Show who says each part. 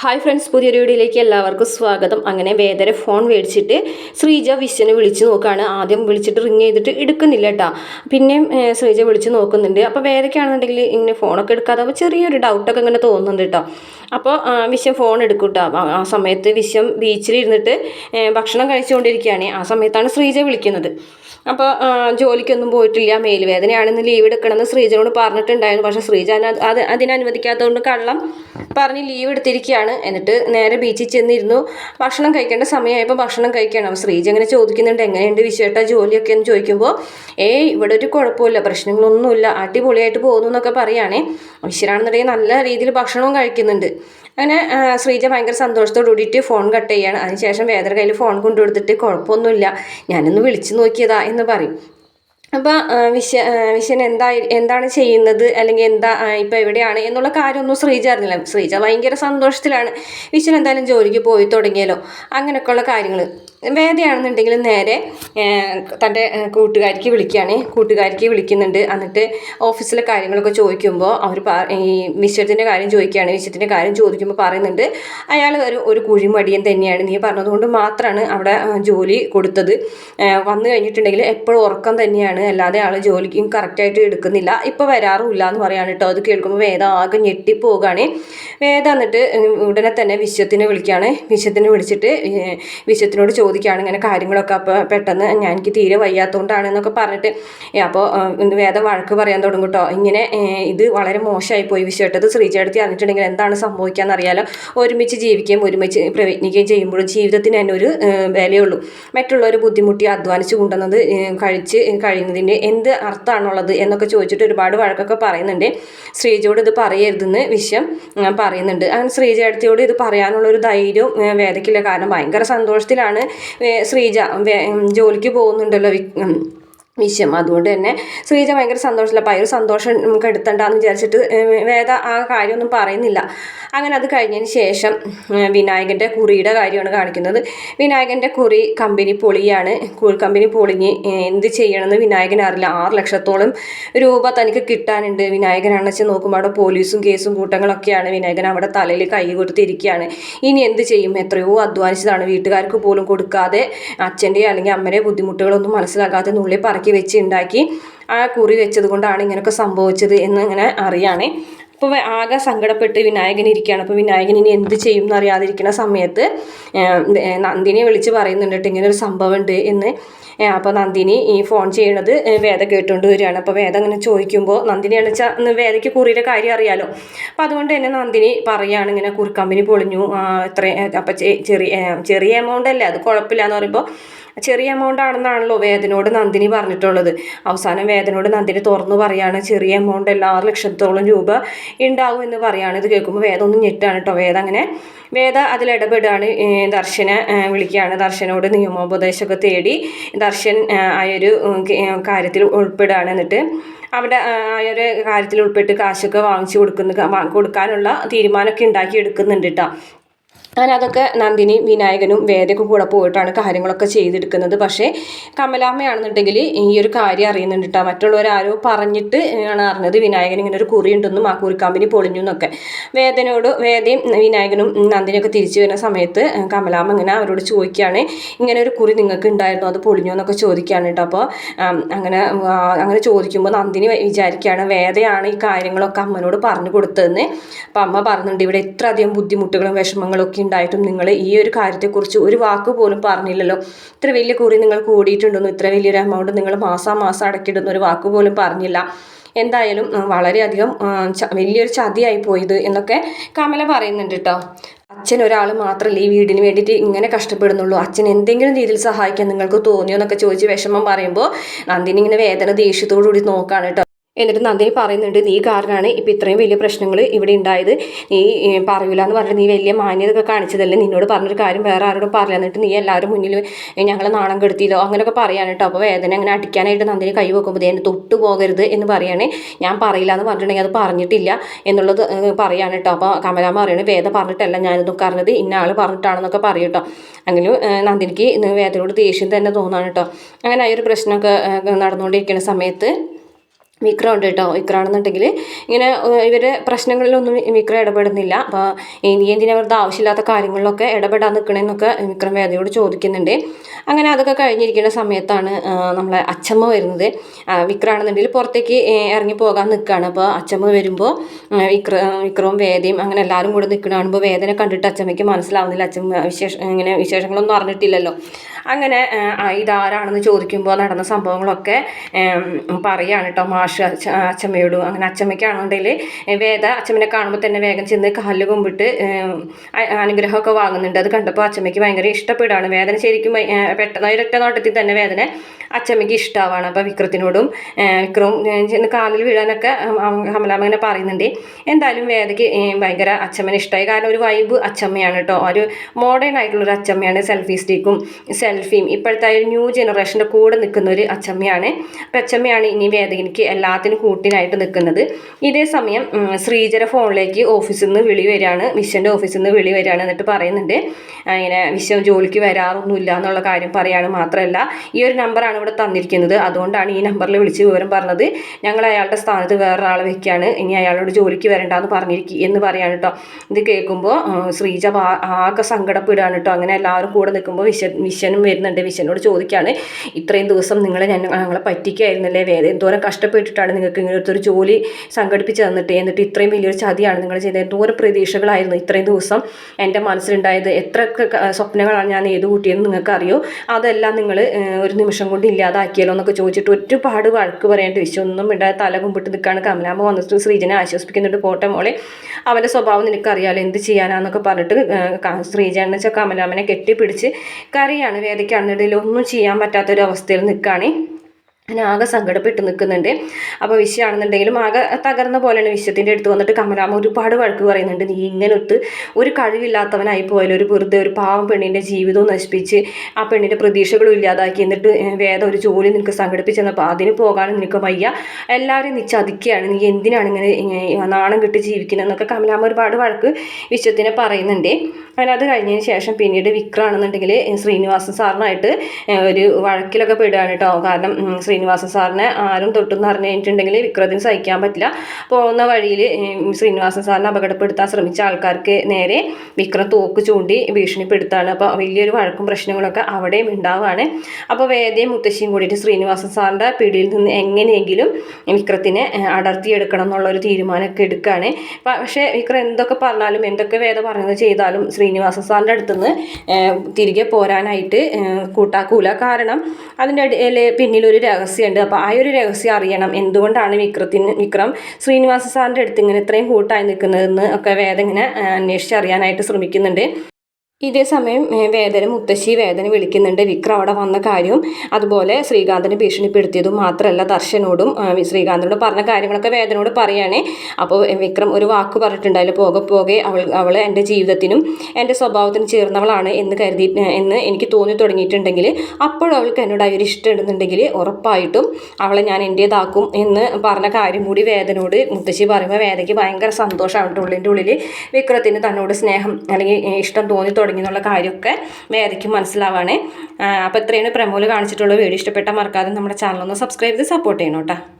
Speaker 1: Hi friends പുതിയൊരു വീഡിയോയിലേക്ക് എല്ലാവർക്കും സ്വാഗതം. അങ്ങനെ വേദന ഫോൺ മേടിച്ചിട്ട് ശ്രീജ വിശ്വനെ വിളിച്ച് നോക്കുകയാണ് ആദ്യം വിളിച്ചിട്ട് റിങ് ചെയ്തിട്ട് എടുക്കുന്നില്ല കേട്ടോ പിന്നെയും ശ്രീജ വിളിച്ച് നോക്കുന്നുണ്ട്. അപ്പോൾ വേദക്കാണെന്നുണ്ടെങ്കിൽ ഇങ്ങനെ ഫോണൊക്കെ എടുക്കാതെ ചെറിയൊരു ഡൗട്ടൊക്കെ ഇങ്ങനെ തോന്നുന്നുണ്ട് കേട്ടോ അപ്പോൾ വിശ്വം ഫോൺ എടുക്കും കേട്ടോ ആ സമയത്ത് വിശ്വം ബീച്ചിലിരുന്നിട്ട് ഭക്ഷണം കഴിച്ചുകൊണ്ടിരിക്കുകയാണ്. ആ സമയത്താണ് ശ്രീജ വിളിക്കുന്നത്. അപ്പോൾ ജോലിക്കൊന്നും പോയിട്ടില്ല. മേലുവേദനയാണെന്ന് ലീവ് എടുക്കണമെന്ന് ശ്രീജനോട് പറഞ്ഞിട്ടുണ്ടായിരുന്നു. പക്ഷേ ശ്രീജ അത് അതിനനുവദിക്കാത്തതുകൊണ്ട് കള്ളം പറഞ്ഞ് ലീവ് എടുത്തിരിക്കുകയാണ്. എന്നിട്ട് നേരെ ബീച്ചിൽ ചെന്നിരുന്നു. ഭക്ഷണം കഴിക്കേണ്ട സമയമായപ്പോൾ ഭക്ഷണം കഴിക്കണം. ശ്രീജ ഇങ്ങനെ ചോദിക്കുന്നുണ്ട് എങ്ങനെയുണ്ട് വിശേഷ ജോലിയൊക്കെ? എന്ന് ചോദിക്കുമ്പോൾ ഏയ് ഇവിടെ ഒരു കുഴപ്പമില്ല. പ്രശ്നങ്ങളൊന്നുമില്ല. അടിപൊളിയായിട്ട് പോകുന്നു എന്നൊക്കെ പറയുകയാണേ. വിശ്വനാണെന്നുണ്ടെങ്കിൽ നല്ല രീതിയിൽ ഭക്ഷണവും കഴിക്കുന്നുണ്ട്. അങ്ങനെ ശ്രീജ ഭയങ്കര സന്തോഷത്തോടു കൂടിയിട്ട് ഫോൺ കട്ട് ചെയ്യാണ്. അതിനുശേഷം വേദന കയ്യിൽ ഫോൺ കൊണ്ടുകൊടുത്തിട്ട് കുഴപ്പമൊന്നുമില്ല. ഞാനൊന്ന് വിളിച്ചു നോക്കിയതാ എന്ന് പറയും. അപ്പോൾ വിശ്വ വിശ്വൻ എന്താ എന്താണ് ചെയ്യുന്നത്? അല്ലെങ്കിൽ എന്താ ഇപ്പോൾ എവിടെയാണ്? എന്നുള്ള കാര്യമൊന്നും ശ്രീജ അറിഞ്ഞില്ല. ശ്രീജ ഭയങ്കര സന്തോഷത്തിലാണ്. വിശ്വൻ എന്തായാലും ജോലിക്ക് പോയി തുടങ്ങിയല്ലോ. അങ്ങനെയൊക്കെയുള്ള കാര്യങ്ങൾ വേദയാണെന്നുണ്ടെങ്കിൽ നേരെ തന്റെ കൂട്ടുകാരിക്ക് വിളിക്കുകയാണ്. കൂട്ടുകാരിക്ക് വിളിക്കുന്നുണ്ട്. എന്നിട്ട് ഓഫീസിലെ കാര്യങ്ങളൊക്കെ ചോദിക്കുമ്പോൾ അവർ ഈ വിശ്വത്തിന്റെ കാര്യം ചോദിക്കുകയാണ്. വിശ്വത്തിന്റെ കാര്യം ചോദിക്കുമ്പോൾ പറയുന്നുണ്ട് അയാൾ ഒരു ഒരു കുഴിമടിയൻ തന്നെയാണ്. നീ പറഞ്ഞതുകൊണ്ട് മാത്രമാണ് അവിടെ ജോലി കൊടുത്തത്. വന്നു കഴിഞ്ഞിട്ടുണ്ടെങ്കിൽ എപ്പോഴും ഉറക്കം തന്നെയാണ്. അല്ലാതെ ആൾ ജോലിക്കും കറക്റ്റായിട്ട് എടുക്കുന്നില്ല. ഇപ്പോൾ വരാറുമില്ല എന്ന് പറയാണ് കേട്ടോ. അത് കേൾക്കുമ്പോൾ വേദ ആകെ ഞെട്ടിപ്പോവുകയാണ്. വേദ എന്നിട്ട് ഉടനെ തന്നെ വിശ്വത്തിനെ വിളിക്കുകയാണ്. വിശ്വത്തിനെ വിളിച്ചിട്ട് വിശ്വത്തിനോട് വിശ്വത്തിനോട് ചോദിക്കുകയാണ് ഇങ്ങനെ കാര്യങ്ങളൊക്കെ അപ്പോൾ പെട്ടെന്ന് ഞാൻ എനിക്ക് തീരെ വയ്യാത്തതുകൊണ്ടാണ് എന്നൊക്കെ പറഞ്ഞിട്ട് അപ്പോൾ വേദം വഴക്ക് പറയാൻ തുടങ്ങും കേട്ടോ ഇങ്ങനെ ഇത് വളരെ മോശമായി പോയി വിശ്വട്ടത്. ശ്രീചേട്ടത്തി അറിഞ്ഞിട്ടുണ്ടെങ്കിൽ എന്താണ് സംഭവിക്കുക അറിയാലോ ഒരുമിച്ച് ജീവിക്കുകയും ഒരുമിച്ച് പ്രയത്നിക്കുകയും ചെയ്യുമ്പോഴും ജീവിതത്തിന് തന്നെ ഒരു വിലയുള്ളൂ. മറ്റുള്ളവർ ബുദ്ധിമുട്ടി അധ്വാനിച്ച് കൊണ്ടുവന്നത് കഴിച്ച് കഴിയുന്നതിന് എന്ത് അർത്ഥമാണുള്ളത് എന്നൊക്കെ ചോദിച്ചിട്ട് ഒരുപാട് വഴക്കൊക്കെ പറയുന്നുണ്ട്. ശ്രീജയോട് ഇത് പറയരുതെന്ന് ഉം, പറയുന്നുണ്ട്. അങ്ങനെ ശ്രീജയടത്തിയോട് ഇത് പറയാനുള്ള ഒരു ധൈര്യവും വേദക്കില്ല കാരണം ഭയങ്കര സന്തോഷത്തിലാണ് ശ്രീജ ജോലിക്ക് പോകുന്നുണ്ടല്ലോ വി- ഉം, വിശ്വം അതുകൊണ്ട് തന്നെ ശ്രീജ ഭയങ്കര സന്തോഷമില്ല അപ്പോൾ ആ ഒരു സന്തോഷം നമുക്ക് എടുത്തണ്ടെന്ന് വിചാരിച്ചിട്ട് വേദ ആ കാര്യമൊന്നും പറയുന്നില്ല. അങ്ങനെ അത് കഴിഞ്ഞതിന് ശേഷം വിനായകന്റെ കുറിയുടെ കാര്യമാണ് കാണിക്കുന്നത്. വിനായകന്റെ കുറി കമ്പനി പൊളിയാണ്. കു- കമ്പനി പൊളിഞ്ഞ് എന്ത് ചെയ്യണമെന്ന് വിനായകൻ അറിയില്ല. ആറ് ലക്ഷത്തോളം രൂപ തനിക്ക് കിട്ടാനുണ്ട്. വിനായകനാണെന്ന് വെച്ചാൽ നോക്കുമ്പോൾ അവിടെ പോലീസും കേസും കൂട്ടങ്ങളൊക്കെയാണ്. വിനായകൻ അവിടെ തലയിൽ കൈ കൊടുത്തിരിക്കുകയാണ്. ഇനി എന്ത് ചെയ്യും? എത്രയോ അധ്വാനിച്ചതാണ്. വീട്ടുകാർക്ക് പോലും കൊടുക്കാതെ അച്ഛന്റെ അല്ലെങ്കിൽ അമ്മയുടെ ബുദ്ധിമുട്ടുകളൊന്നും മനസ്സിലാക്കാതെ നുള്ളി പറക്കി വെച്ച് ഉണ്ടാക്കി ആ കുറി വെച്ചത് കൊണ്ടാണ് ഇങ്ങനെയൊക്കെ സംഭവിച്ചത് എന്ന് ഇങ്ങനെ അറിയാണേ. അപ്പോൾ ആകെ സങ്കടപ്പെട്ട് വിനായകൻ ഇരിക്കുകയാണ്. അപ്പോൾ വിനായകൻ ഇനി എന്ത് ചെയ്യും എന്നറിയാതിരിക്കുന്ന സമയത്ത് നന്ദിനിയെ വിളിച്ച് പറയുന്നുണ്ട് ഇങ്ങനെ ഒരു സംഭവം ഉണ്ട് എന്ന് അപ്പോൾ നന്ദിനി ഈ ഫോൺ ചെയ്യണത് വേദ കേട്ടുകൊണ്ട് വരികയാണ്. അപ്പോൾ വേദ അങ്ങനെ ചോദിക്കുമ്പോൾ നന്ദിനി എന്ന് വെച്ചാൽ വേദയ്ക്ക് കുറിയുടെ കാര്യം അറിയാലോ. അപ്പോൾ അതുകൊണ്ട് തന്നെ നന്ദിനി പറയുകയാണ് ഇങ്ങനെ കുറി കമ്പനി പൊളിഞ്ഞു ഇത്രയും ഇത്ര അപ്പം ചെറിയ ചെറിയ എമൗണ്ട് അല്ലേ അത് കുഴപ്പമില്ല എന്ന് പറയുമ്പോൾ ചെറിയ എമൗണ്ട് ആണെന്നാണല്ലോ വേദനോട് നന്ദിനി പറഞ്ഞിട്ടുള്ളത്. അവസാനം വേദനോട് നന്ദിനി തുറന്നു പറയാണ് ചെറിയ എമൗണ്ട് അല്ല ആറ് ലക്ഷത്തോളം രൂപ ഉണ്ടാകും എന്ന് പറയാണ്. ഇത് കേൾക്കുമ്പോൾ വേദം ഒന്ന് ഞെട്ടാണ് കേട്ടോ വേദം അങ്ങനെ വേദ അതിലിടപെടുകയാണ് ഇടപെടുകയാണ് ദർശനെ വിളിക്കുകയാണ്. ദർശനോട് നിയമോപദേശമൊക്കെ തേടി ദർശൻ ആ ഒരു കാര്യത്തിൽ ഉൾപ്പെടുകയാണ്. എന്നിട്ട് അവിടെ ആ ഒരു കാര്യത്തിൽ ഉൾപ്പെട്ട് കാശൊക്കെ വാങ്ങിച്ചു കൊടുക്കുന്ന കൊടുക്കാനുള്ള തീരുമാനമൊക്കെ ഉണ്ടാക്കി എടുക്കുന്നുണ്ട് കേട്ടോ അങ്ങനെ അതൊക്കെ നന്ദിനി വിനായകനും വേദയ്ക്ക് കൂടെ പോയിട്ടാണ് കാര്യങ്ങളൊക്കെ ചെയ്തെടുക്കുന്നത്. പക്ഷേ കമലാമ്മയാണെന്നുണ്ടെങ്കിൽ ഈ ഒരു കാര്യം അറിയുന്നുണ്ട് കേട്ടോ മറ്റുള്ളവരാരോ പറഞ്ഞിട്ട് ആണ് അറിഞ്ഞത്. വിനായകൻ ഇങ്ങനെ ഒരു കുറി ഉണ്ടെന്നും ആ കുറിക്കാമ്പിനി കമ്പനി പൊളിഞ്ഞു എന്നൊക്കെ. വേദനയോട് വേദയും വിനായകനും നന്ദിനിയൊക്കെ തിരിച്ചു വരുന്ന സമയത്ത് കമലാമ്മ ഇങ്ങനെ അവരോട് ചോദിക്കുകയാണ് ഇങ്ങനെ ഒരു കുറി നിങ്ങൾക്ക് ഉണ്ടായിരുന്നു? അത് പൊളിഞ്ഞു? എന്നൊക്കെ ചോദിക്കുകയാണ് കേട്ടോ. അപ്പോൾ അങ്ങനെ അങ്ങനെ ചോദിക്കുമ്പോൾ നന്ദിനി വിചാരിക്കുകയാണ് വേദയാണ് ഈ കാര്യങ്ങളൊക്കെ അമ്മനോട് പറഞ്ഞു കൊടുത്തതെന്ന്. അപ്പം അമ്മ പറഞ്ഞിട്ടുണ്ട് ഇവിടെ ഇത്രയധികം ബുദ്ധിമുട്ടുകളും വിഷമങ്ങളും ഒക്കെ ഉണ്ടായിട്ടും നിങ്ങൾ ഈ ഒരു കാര്യത്തെക്കുറിച്ച് ഒരു വാക്ക് പോലും പറഞ്ഞില്ലല്ലോ. ഇത്ര വലിയ കുറി നിങ്ങൾ കൂടിയിട്ടുണ്ടെന്നും ഇത്ര വലിയൊരു എമൗണ്ട് നിങ്ങൾ മാസാ മാസം അടക്കിയിടുന്ന ഒരു വാക്ക് പോലും പറഞ്ഞില്ല. എന്തായാലും വളരെയധികം വലിയൊരു ചതിയായി പോയത് എന്നൊക്കെ കമല പറയുന്നുണ്ട് കേട്ടോ അച്ഛൻ ഒരാൾ മാത്രമല്ല ഈ വീടിന് വേണ്ടിയിട്ട് ഇങ്ങനെ കഷ്ടപ്പെടുന്നുള്ളൂ? അച്ഛൻ എന്തെങ്കിലും രീതിയിൽ സഹായിക്കാൻ നിങ്ങൾക്ക് തോന്നിയോ എന്നൊക്കെ ചോദിച്ച് വിഷമം പറയുമ്പോൾ നന്ദിനി ഇങ്ങനെ വേദന ദേഷ്യത്തോടു കൂടി നോക്കാണ് കേട്ടോ എന്നിട്ട് നന്ദിനി പറയുന്നുണ്ട് നീ കാരണമാണ് ഇപ്പം ഇത്രയും വലിയ പ്രശ്നങ്ങൾ ഇവിടെ ഉണ്ടായത് നീ പറയൂല എന്ന് പറഞ്ഞിട്ട് നീ വലിയ മാന്യതൊക്കെ കാണിച്ചതല്ലേ? നിന്നോട് പറഞ്ഞൊരു കാര്യം വേറെ ആരോടും പറയാൻ എന്നിട്ട് നീ എല്ലാവരും മുന്നിൽ ഞങ്ങളെ നാണം കെടുത്തിയില്ലോ? അങ്ങനെയൊക്കെ പറയാൻ കേട്ടോ അപ്പോൾ വേദന അങ്ങനെ അടിക്കാനായിട്ട് നന്ദിനി കൈ വെക്കുമ്പോൾ എന്നെ തൊട്ട് പോകരുത് എന്ന് പറയാണ്. ഞാൻ പറയില്ല എന്ന് പറഞ്ഞിട്ടുണ്ടെങ്കിൽ അത് പറഞ്ഞിട്ടില്ല എന്നുള്ളത് പറയാണ് കേട്ടോ അപ്പോൾ കമലാമ്മ പറയണേ വേദ പറഞ്ഞിട്ടല്ല ഞാനിതൊക്കെ അറിഞ്ഞത് ഇന്ന ആൾ പറഞ്ഞിട്ടാണെന്നൊക്കെ പറയും കേട്ടോ അങ്ങനെ നന്ദിനിക്ക് വേദനയോട് ദേഷ്യം തന്നെ തോന്നാണ് കേട്ടോ അങ്ങനെ ആ ഒരു പ്രശ്നമൊക്കെ നടന്നുകൊണ്ടിരിക്കുന്ന സമയത്ത് വിക്രം ഉണ്ട് കേട്ടോ. വിക്രാണെന്നുണ്ടെങ്കിൽ ഇങ്ങനെ ഇവരെ പ്രശ്നങ്ങളിലൊന്നും വിക്രം ഇടപെടുന്നില്ല. അപ്പോൾ ഇനി വെറുതെ ആവശ്യമില്ലാത്ത കാര്യങ്ങളിലൊക്കെ ഇടപെടാൻ നിൽക്കണമെന്നൊക്കെ വിക്രം വേദയോട് ചോദിക്കുന്നുണ്ട്. അങ്ങനെ അതൊക്കെ കഴിഞ്ഞിരിക്കുന്ന സമയത്താണ് നമ്മളെ അച്ചമ്മ വരുന്നത്. വിക്രാണെന്നുണ്ടെങ്കിൽ പുറത്തേക്ക് ഇറങ്ങി പോകാൻ നിൽക്കുകയാണ് അപ്പോൾ അച്ചമ്മ വരുമ്പോൾ വിക്ര വിക്രവും വേദയും അങ്ങനെ എല്ലാവരും കൂടെ നിൽക്കണ കാണുമ്പോൾ വേദന കണ്ടിട്ട് അച്ചമ്മയ്ക്ക് മനസ്സിലാവുന്നില്ല. അച്ചമ്മ വിശേഷ ഇങ്ങനെ വിശേഷങ്ങളൊന്നും അറിഞ്ഞിട്ടില്ലല്ലോ. അങ്ങനെ ഇതാരാണെന്ന് ചോദിക്കുമ്പോൾ നടന്ന സംഭവങ്ങളൊക്കെ പറയുകയാണ് കേട്ടോ മാഷ്. അച്ഛ അച്ചമ്മയോടും അങ്ങനെ അച്ചമ്മയ്ക്കാണെന്നുണ്ടെങ്കിൽ വേദ അച്ചമ്മനെ കാണുമ്പോൾ തന്നെ വേഗം ചെന്ന് കാലിൽ കൊമ്പിട്ട് അനുഗ്രഹമൊക്കെ വാങ്ങുന്നുണ്ട്. അത് കണ്ടപ്പോൾ അച്ചമ്മയ്ക്ക് ഭയങ്കര ഇഷ്ടപ്പെടുകയാണ് വേദന ശരിക്കും പെട്ടെന്ന് ഒരൊറ്റ നോട്ടത്തിൽ തന്നെ വേദന അച്ചമ്മയ്ക്ക് ഇഷ്ടമാവാണ് അപ്പോൾ വിക്രത്തിനോടും വിക്രവും ചെന്ന് കാലിൽ വീഴാനൊക്കെ കമലാമ്മ ഇങ്ങനെ പറയുന്നുണ്ട്. എന്തായാലും വേദയ്ക്ക് ഭയങ്കര അച്ചമ്മനെ ഇഷ്ടമായി കാരണം ഒരു വൈബ് അച്ചമ്മയാണ് കേട്ടോ ഒരു മോഡേൺ ആയിട്ടുള്ള ഒരു അച്ചമ്മയാണ് സെൽഫി സ്റ്റിക്കും സെൽഫിയും ഇപ്പോഴത്തെ ഒരു ന്യൂ ജനറേഷന്റെ കൂടെ നിൽക്കുന്ന ഒരു അച്ചമ്മയാണ് അപ്പം അച്ചമ്മയാണ് ഇനി വേദനയ്ക്ക് എല്ലാത്തിനും കൂട്ടിനായിട്ട് നിൽക്കുന്നത്. ഇതേ സമയം ശ്രീജര ഫോണിലേക്ക് ഓഫീസിൽ നിന്ന് വിളി വരികയാണ് വിശ്വന്റെ ഓഫീസിൽ നിന്ന് വിളി വരികയാണ് എന്നിട്ട് പറയുന്നുണ്ട്. ഇങ്ങനെ വിശ്വം ജോലിക്ക് വരാറൊന്നുമില്ല എന്നുള്ള കാര്യം പറയാണ് മാത്രമല്ല ഈ ഒരു നമ്പറാണ് ഇവിടെ തന്നിരിക്കുന്നത്. അതുകൊണ്ടാണ് ഈ നമ്പറിൽ വിളിച്ച് വിവരം പറഞ്ഞത്. ഞങ്ങൾ അയാളുടെ സ്ഥാനത്ത് വേറൊരാളെ വെക്കുകയാണ്. ഇനി അയാളോട് ജോലിക്ക് വരണ്ടെന്ന് പറഞ്ഞിരിക്കും എന്ന് പറയാണ് കേട്ടോ. ഇത് കേൾക്കുമ്പോൾ ശ്രീജ ആകെ സങ്കടപ്പെടുകയാണ് കേട്ടോ. അങ്ങനെ എല്ലാവരും കൂടെ നിൽക്കുമ്പോൾ വിശ്വ വിശ്വനും വരുന്നുണ്ട്. വിശ്വനോട് ചോദിക്കുകയാണ് ഇത്രയും ദിവസം നിങ്ങൾ ഞങ്ങളെ പറ്റിക്കായിരുന്നല്ലേ? വേറെ എന്തോരം കഷ്ടപ്പെട്ടിട്ടാണ് നിങ്ങൾക്ക് ഇങ്ങനത്തെ ഒരു ജോലി സംഘടിപ്പിച്ച് തന്നിട്ട്. എന്നിട്ട് ഇത്രയും വലിയൊരു ചതിയാണ് നിങ്ങൾ ചെയ്തത്. എന്തോരം പ്രതീക്ഷകളായിരുന്നു ഇത്രയും ദിവസം എന്റെ മനസ്സിലുണ്ടായത്. എത്ര സ്വപ്നങ്ങളാണ് ഞാൻ ഏത് കൂട്ടിയെന്ന് നിങ്ങൾക്കറിയോ? അതെല്ലാം നിങ്ങൾ ഒരു നിമിഷം കൊണ്ട് ഇല്ലാതാക്കിയല്ലോ എന്നൊക്കെ ചോദിച്ചിട്ട് ഒരുപാട് വഴക്ക് പറയേണ്ട വിശ്വം ഒന്നും ഇടാതെ തല കുമ്പിട്ട് നിൽക്കുകയാണ് കമലാമ്മ വന്നിട്ട് ശ്രീജനെ ആശ്വസിപ്പിക്കുന്നുണ്ട്. പോട്ടെ മോളെ അവന്റെ സ്വഭാവം നിനക്കറിയാലോ? എന്ത് ചെയ്യാനാന്നൊക്കെ പറഞ്ഞിട്ട് ശ്രീജനെ വെച്ചാൽ കമലാമ്മനെ കെട്ടിപ്പിടിച്ച് കറിയാണ് വേദയ്ക്കാണെന്നുണ്ടെങ്കിൽ ഒന്നും ചെയ്യാൻ പറ്റാത്തൊരു അവസ്ഥയിൽ നിൽക്കുകയാണ് ഞാൻ ആകെ സങ്കടപ്പെട്ട് നിൽക്കുന്നുണ്ട്. അപ്പോൾ വിഷയമാണെന്നുണ്ടെങ്കിലും ആകെ തകർന്ന പോലെയാണ് വിശ്വത്തിന്റെ അടുത്ത് വന്നിട്ട് കമലാമ്മ ഒരുപാട് വഴക്ക് പറയുന്നുണ്ട്. നീ ഇങ്ങനെ ഒത്ത് ഒരു കഴിവില്ലാത്തവനായി പോയാലും? ഒരു വെറുതെ ഒരു പാവം പെണ്ണിന്റെ ജീവിതവും നശിപ്പിച്ച് ആ പെണ്ണിന്റെ പ്രതീക്ഷകളും ഇല്ലാതാക്കി എന്നിട്ട് വേദ ഒരു ജോലി നിനക്ക് സംഘടിപ്പിച്ചെന്നപ്പോൾ അതിന് പോകാനും നിനക്ക് വയ്യ. എല്ലാവരും നീ ചതിക്കുകയാണ്. നീ എന്തിനാണ് ഇങ്ങനെ നാണം കിട്ടി ജീവിക്കുന്നതെന്നൊക്കെ കമലാമ്മ ഒരുപാട് വഴക്ക് വിശ്വത്തിനെ പറയുന്നുണ്ട്. അങ്ങനെ അത് കഴിഞ്ഞതിന് ശേഷം പിന്നീട് വിക്രാണെന്നുണ്ടെങ്കിൽ ശ്രീനിവാസൻ സാറിനായിട്ട് ഒരു വഴക്കിലൊക്കെ പെടുകയാണ് കേട്ടോ. കാരണം ഉം, ശ്രീനിവാസൻ സാറിനെ ആരും തൊട്ടെന്ന് പറഞ്ഞു കഴിഞ്ഞിട്ടുണ്ടെങ്കിൽ വിക്രത്തിന് സഹിക്കാൻ പറ്റില്ല. പോകുന്ന വഴിയിൽ ശ്രീനിവാസൻ സാറിനെ അപകടപ്പെടുത്താൻ ശ്രമിച്ച ആൾക്കാർക്ക് നേരെ വിക്രം തോക്ക് ചൂണ്ടി ഭീഷണിപ്പെടുത്താണ്. അപ്പോൾ വലിയൊരു വഴക്കും പ്രശ്നങ്ങളൊക്കെ അവിടെയും ഉണ്ടാവുകയാണ്. അപ്പോൾ വേദയും മുത്തശ്ശിയും കൂടിയിട്ട് ശ്രീനിവാസൻ സാറിന്റെ പിടിയിൽ നിന്ന് എങ്ങനെയെങ്കിലും വിക്രത്തിനെ അടർത്തിയെടുക്കണം എന്നുള്ള ഒരു തീരുമാനമൊക്കെ എടുക്കുകയാണ്. പക്ഷേ വിക്രം എന്തൊക്കെ പറഞ്ഞാലും എന്തൊക്കെ വേദ പറഞ്ഞത് ചെയ്താലും ശ്രീനിവാസൻ സാറിന്റെ അടുത്തുനിന്ന് തിരികെ പോരാനായിട്ട് കൂട്ടാക്കൂല. കാരണം അതിന്റെ പിന്നിലൊരു പിന്നിലൊരു രഹസ്യമുണ്ട്. അപ്പോൾ ആ ഒരു രഹസ്യം അറിയണം. എന്തുകൊണ്ടാണ് വിക്രത്തിന് വിക്രം ശ്രീനിവാസ സാറിന്റെ അടുത്ത് ഇങ്ങനെ ഇത്രയും കൂട്ടായി നിൽക്കുന്നതെന്ന് ഒക്കെ വേദ ഇങ്ങനെ അന്വേഷിച്ച് അറിയാനായിട്ട് ശ്രമിക്കുന്നുണ്ട്. ഇതേ സമയം വേദന മുത്തശ്ശി വേദന വിളിക്കുന്നുണ്ട്. വിക്രം അവിടെ വന്ന കാര്യവും അതുപോലെ ശ്രീകാന്തിനെ ഭീഷണിപ്പെടുത്തിയതും മാത്രമല്ല ദർശനോടും ശ്രീകാന്തിനോട് പറഞ്ഞ കാര്യങ്ങളൊക്കെ വേദനയോട് പറയുകയാണേ. അപ്പോൾ വിക്രം ഒരു വാക്ക് പറഞ്ഞിട്ടുണ്ടായാലും പോകെ പോകെ അവൾ അവൾ എന്റെ ജീവിതത്തിനും എന്റെ സ്വഭാവത്തിനും ചേർന്നവളാണ് എന്ന് കരുതി എന്ന് എനിക്ക് തോന്നി തുടങ്ങിയിട്ടുണ്ടെങ്കിൽ അപ്പോഴും അവൾക്ക് എന്നോട് ഒരു ഇഷ്ടമുണ്ടെന്നുണ്ടെങ്കിൽ ഉറപ്പായിട്ടും അവളെ ഞാൻ എന്റേതാക്കും എന്ന് പറഞ്ഞ കാര്യം കൂടി വേദനോട് മുത്തശ്ശി പറയുമ്പോൾ വേദയ്ക്ക് ഭയങ്കര സന്തോഷമാണ്. ഉള്ളിന്റെ ഉള്ളിൽ വിക്രത്തിന് തന്നോട് സ്നേഹം അല്ലെങ്കിൽ ഇഷ്ടം തോന്നി തുടങ്ങി എന്നുള്ള കാര്യമൊക്കെ വേദയ്ക്ക് മനസ്സിലാവാണ്. അപ്പോൾ ഇത്രയാണ് പ്രമോൽ കാണിച്ചിട്ടുള്ള വീഡിയോ. ഇഷ്ടപ്പെട്ട മറക്കാതെ നമ്മുടെ ചാനലൊന്ന് സബ്സ്ക്രൈബ് ചെയ്ത് സപ്പോർട്ട് ചെയ്യണം കേട്ടോ.